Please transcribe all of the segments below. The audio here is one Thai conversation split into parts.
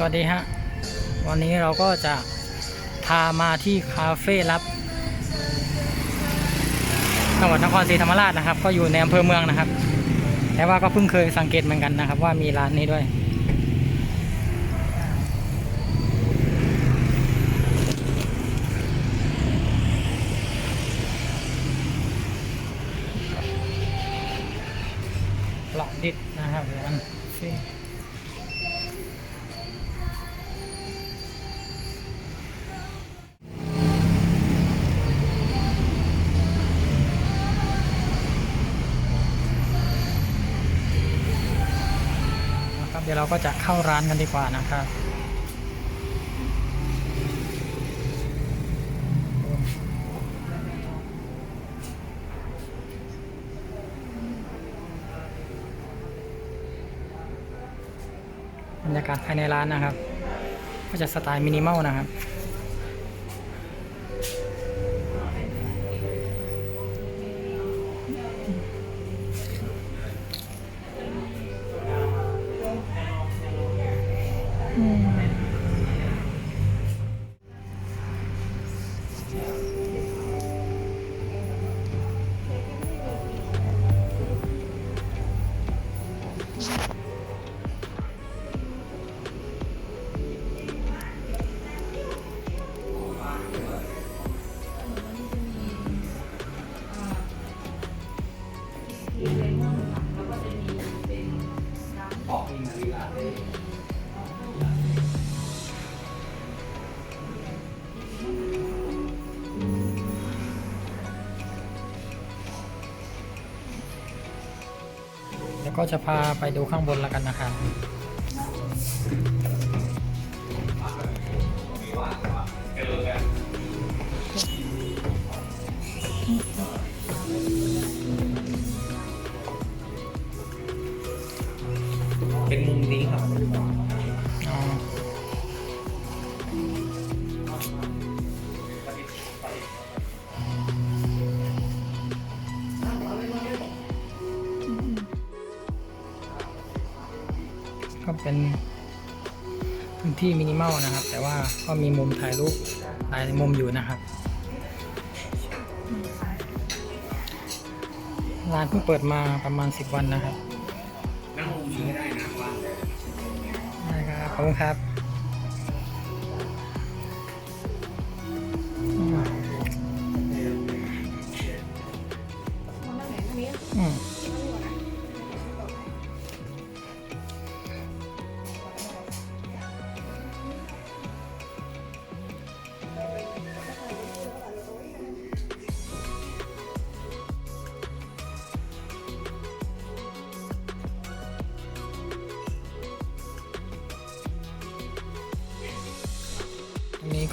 สวัสดีฮะ วันนี้เราก็จะพามาที่คาเฟ่ลับจังหวัดนครศรีธรรมราชนะครับ ก็อยู่ในอำเภอเมืองนะครับ แต่ว่าก็เพิ่งเคยสังเกตเหมือนกันนะครับ ว่ามีร้านนี้ด้วยประดิษฐ์นะครับร้าน เราก็จะเข้าร้านกันดีกว่านะครับบรรยากาศภายในร้านนะครับ ก็จะสไตล์มินิมอลนะครับ ก็จะพาไปดูข้างบนแล้วกันนะครับ เป็นพื้นที่มินิมอลนะครับ แต่ว่าก็มีมุมถ่ายรูปหลายมุมอยู่นะครับร้านเพิ่งเปิดมาประมาณ 10 วันนะครับนั่งมุมนี้ก็ได้นะว่าได้ครับขอบคุณครับ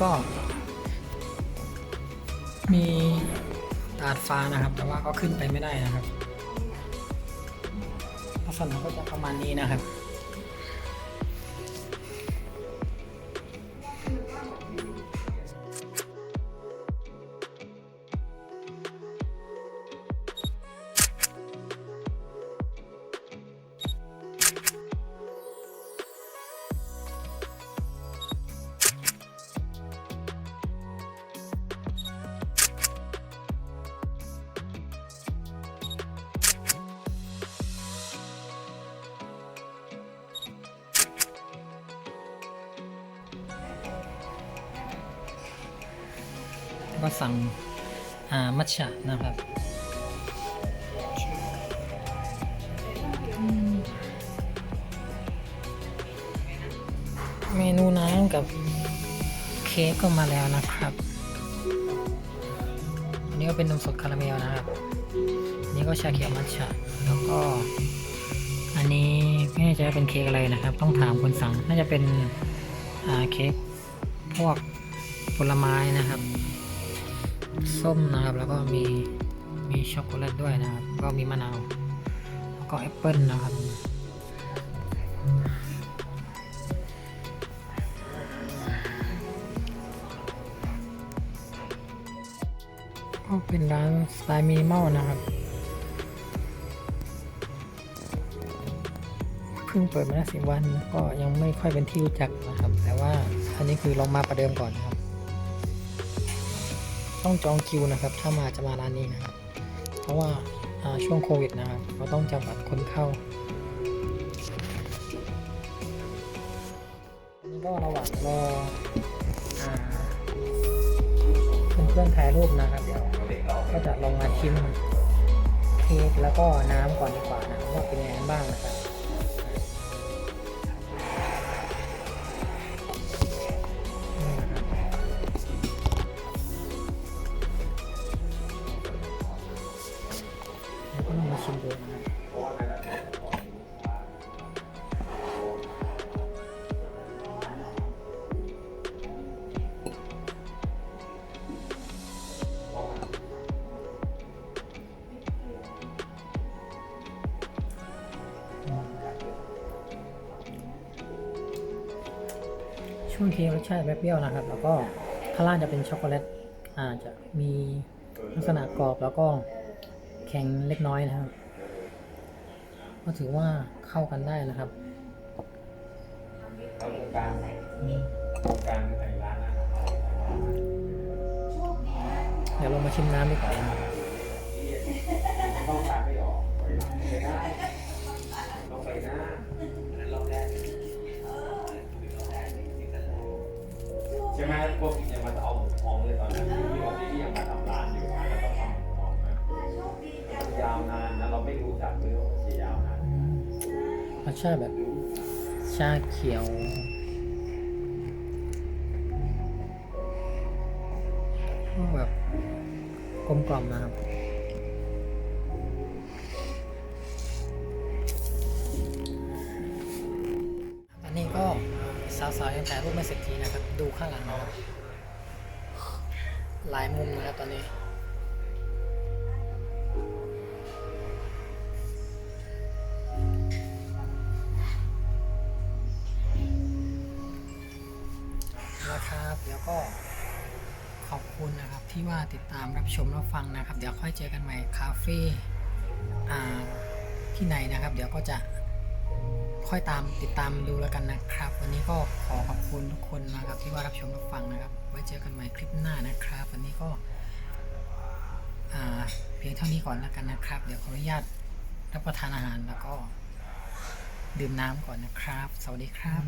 ก็ มีดาดฟ้านะครับ แต่ว่าก็ขึ้นไปไม่ได้นะครับลักษณะก็จะประมาณนี้นะครับ ก็สั่งอามัทฉะนะครับเมนูน้ำกับเค้กก็มาแล้วนะครับ อันนี้ก็เป็นนมสดคาราเมลนะครับอันนี้ก็ชาเขียวมัทฉะแล้วก็ อันนี้ไม่แน่ใจว่าเป็นเค้กอะไรนะครับ ต้องถามคนสั่ง น่าจะเป็นอาเค้กพวกผลไม้นะครับ ส้มนะครับ แล้วก็มีมีช็อกโกแลตด้วยนะครับ ก็มีมะนาวแล้วก็แอปเปิลนะครับก็เป็นร้านสไตล์มินิมอลนะครับพพิ่งเปิดมาได้สิบวันก็ยังไม่ค่อยเป็นที่รู้จักนะครับ แต่ว่าอันนี้คือลองมาประเดิมก่อนนะครับ ต้องจองคิวนะครับ ถ้ามาจะมาร้านนี้นะครับเพราะว่าช่วงโควิดนะครับเราต้องจำกัดคนเข้าอันนี้ก็ระหว่างรออ่าเพื่อนๆถ่ายรูปนะครับเดี๋ยวก็จะลองมาชิมเค้กแล้วก็น้ำก่อนดีกว่านะว่าเป็นยังไงบ้างนะครับ ช่วงเค้กรสชาติแบบเปรี้ยวนะครับ แล้วก็ข้างล่างจะเป็นช็อกโกแลตอาจจะมีลักษณะกรอบแล้วก็แข็งเล็กน้อยนะครับ ก็ถือว่าเข้ากันได้นะครับเอาโครงการโครงการในร้านอาหารเดี๋ยวลงมาชิมน้ำดีกว่า ใช่ไหมพวกยังมาเอาหมูพองเลยตอนนั้นที่บอกที่ยังมาทำร้านอยู่แล้วก็ทำหมูพองนะยาวนานนะเราไม่รู้จักเลยว่าจะยาวนานรสชาติแบบชาเขียวก็แบบกลมกล่อมนะครับ ถ่ายรูปไม่เสร็จทีนะครับ ดูข้างหลังนะครับหลายมุมนะครับตอนนี้นะครับเดี๋ยวก็ขอบคุณนะครับที่ว่าติดตามรับชมรับฟังนะครับ เดี๋ยวค่อยเจอกันใหม่คาเฟ่ที่ไหนนะครับ เดี๋ยวก็จะ ค่อยตามติดตามดูแล้วกันนะครับ วันนี้ก็ขอขอบคุณทุกคนนะครับที่ว่ารับชมรับฟังนะครับ ไว้เจอกันใหม่คลิปหน้านะครับ วันนี้ก็เพียงเท่านี้ก่อนแล้วกันนะครับ เดี๋ยวขออนุญาตรับประทานอาหารแล้วก็ดื่มน้ำก่อนนะครับ สวัสดีครับ